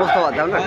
মোস্তফা দাও না।